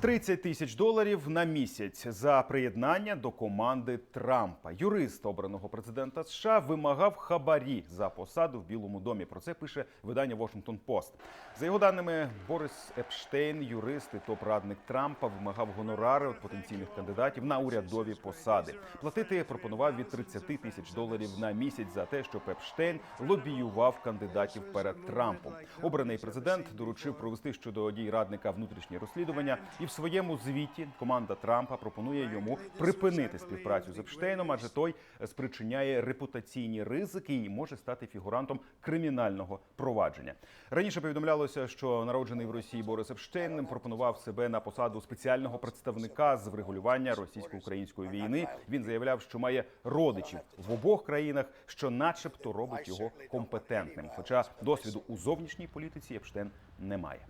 30 тисяч доларів на місяць за приєднання до команди Трампа. Юрист обраного президента США вимагав хабарі за посаду в Білому домі. Про це пише видання Washington Post. За його даними, Борис Епштейн, юрист і топ-радник Трампа, вимагав гонорари від потенційних кандидатів на урядові посади. Платити пропонував від 30 тисяч доларів на місяць за те, щоб Епштейн лобіював кандидатів перед Трампом. Обраний президент доручив провести щодо дій радника внутрішнє розслідування, і в своєму звіті команда Трампа пропонує йому припинити співпрацю з Епштейном, адже той спричиняє репутаційні ризики і може стати фігурантом кримінального провадження. Раніше повідомлялося, що народжений в Росії Борис Епштейн пропонував себе на посаду спеціального представника з врегулювання російсько-української війни. Він заявляв, що має родичів в обох країнах, що, начебто, робить його компетентним. Хоча досвіду у зовнішній політиці Епштейн не має.